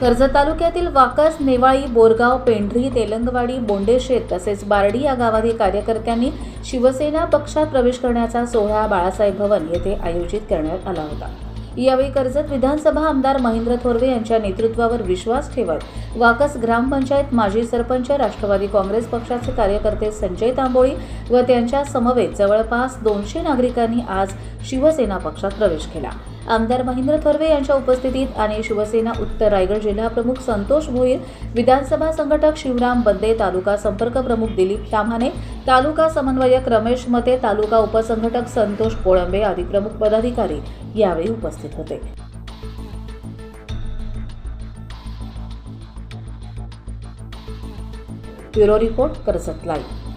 कर्जत तालुक्यातील वाकस नेवाळी बोरगाव पेंढरी तेलंगवाडी बोंडेशेत तसेच बारडी या गावातील कार्यकर्त्यांनी शिवसेना पक्षात प्रवेश करण्याचा सोहळा बाळासाहेब भवन येथे आयोजित करण्यात आला होता. यावेळी कर्जत विधानसभा आमदार महेंद्र थोरवे यांच्या नेतृत्वावर विश्वास ठेवत वाकस ग्रामपंचायत माजी सरपंच राष्ट्रवादी काँग्रेस पक्षाचे कार्यकर्ते संजय तांबोळी व त्यांच्या समवेत जवळपास दोनशे नागरिकांनी आज शिवसेना पक्षात प्रवेश केला. आमदार महेंद्र थोरवे यांच्या उपस्थितीत आणि शिवसेना उत्तर रायगड जिल्हा प्रमुख संतोष भोईर विधानसभा संघटक शिवराम बंदे तालुका संपर्क प्रमुख दिलीप ताम्हाणे तालुका समन्वयक रमेश मते तालुका उपसंघटक संतोष कोळंबे आदी प्रमुख पदाधिकारी यावेळी उपस्थित होते. Bureau report Karjat live